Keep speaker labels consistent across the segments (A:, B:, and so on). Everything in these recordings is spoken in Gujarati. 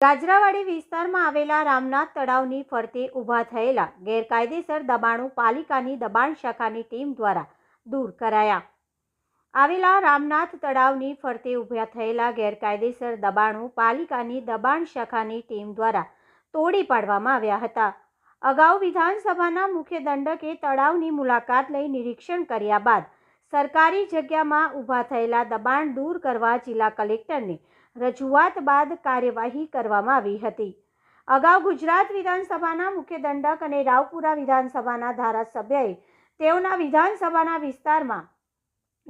A: ગાજરાવાડી વિસ્તારમાં આવેલા રામનાથ તળાવની ફરતે ઊભા થયેલા ગેરકાયદેસર દબાણો પાલિકાની દબાણ શાખાની ટીમ દ્વારા દૂર કરાયા. આવેલા રામનાથ તળાવની ફરતે ઊભા થયેલા ગેરકાયદેસર દબાણો પાલિકાની દબાણ શાખાની ટીમ દ્વારા તોડી પાડવામાં આવ્યા હતા. અગાઉ વિધાનસભાના મુખ્ય દંડકે તળાવની મુલાકાત લઈ નિરીક્ષણ કર્યા બાદ સરકારી જગ્યામાં ઊભા થયેલા દબાણ દૂર કરવા જિલ્લા કલેક્ટરને રજૂઆત બાદ કાર્યવાહી કરવામાં આવી હતી. અગાઉ ગુજરાત વિધાનસભાના મુખ્ય દંડક અને રાવપુરા વિધાનસભાના ધારાસભ્યએ તેઓના વિધાનસભાના વિસ્તારમાં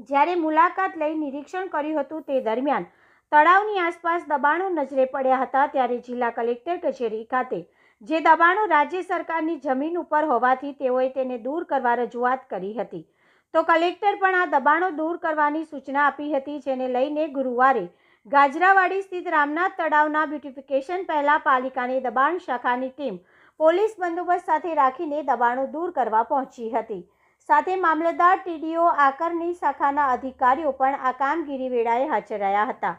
A: જ્યારે મુલાકાત લઈ નિરીક્ષણ કર્યું હતું તે દરમિયાન તળાવની આસપાસ દબાણો નજરે પડ્યા હતા ત્યારે જિલ્લા કલેક્ટર કચેરી ખાતે, જે દબાણો રાજ્ય સરકારની જમીન ઉપર હોવાથી તેઓએ તેને દૂર કરવા રજૂઆત કરી હતી. તો કલેક્ટર પણ આ દબાણો દૂર કરવાની સૂચના આપી હતી, જેને લઈને ગુરુવારે ગાજરાવાડી સ્થિત રામનાથ તળાવના બ્યુટિફિકેશન પહેલા પાલિકાની દબાણ શાખાની ટીમ પોલીસ બંદોબસ્ત સાથે રાખીને દબાણો દૂર કરવા પહોંચી હતી. સાથે મામલતદાર ટીડીઓ આકરની શાખાના અધિકારીઓ પણ આ કામગીરી વેળાએ હાજર રહ્યા હતા.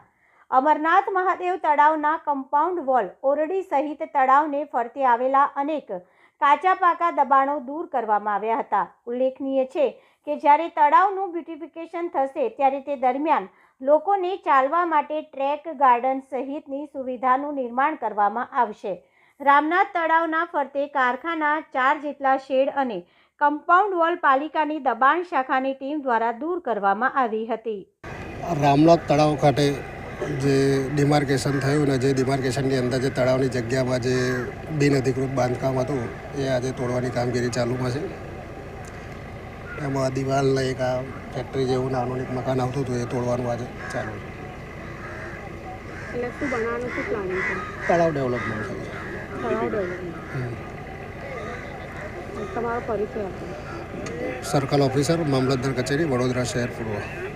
A: અમરનાથ મહાદેવ તળાવના કમ્પાઉન્ડ વોલ ઓરડી સહિત તળાવને ફરતે આવેલા અનેક કાચા પાકા દબાણો દૂર કરવામાં આવ્યા હતા. ઉલ્લેખનીય છે કે જ્યારે તળાવનું બ્યુટિફિકેશન થશે ત્યારે તે દરમિયાન લોકોને ચાલવા માટે ટ્રેક ગાર્ડન સહિતની સુવિધાનું નિર્માણ કરવામાં આવશે. રામનાથ તળાવના ફરતે કારખાના ચાર જેટલા શેડ અને કમ્પાઉન્ડ વોલ પાલિકાની દબાણ શાખાની ટીમ દ્વારા દૂર કરવામાં આવી હતી.
B: રામનાથ તળાવ ખાતે જે ડિમાર્કેશન થયું ને જે ડિમાર્કેશનની અંદર જે તળાવની જગ્યામાં જે બિનઅધિકૃત બાંધકામ હતું, એ આજે તોડવાની કામગીરી ચાલુમાં છે. એમાં દિવાલને એક આ ફેક્ટરી જેવું નાનું એક મકાન આવતું હતું એ તોડવાનું આજે ચાલુ. છે? તળાવ ડેવલપમેન્ટ છે. સર્કલ ઓફિસર મામલતદાર કચેરી વડોદરા શહેર પૂર્વ.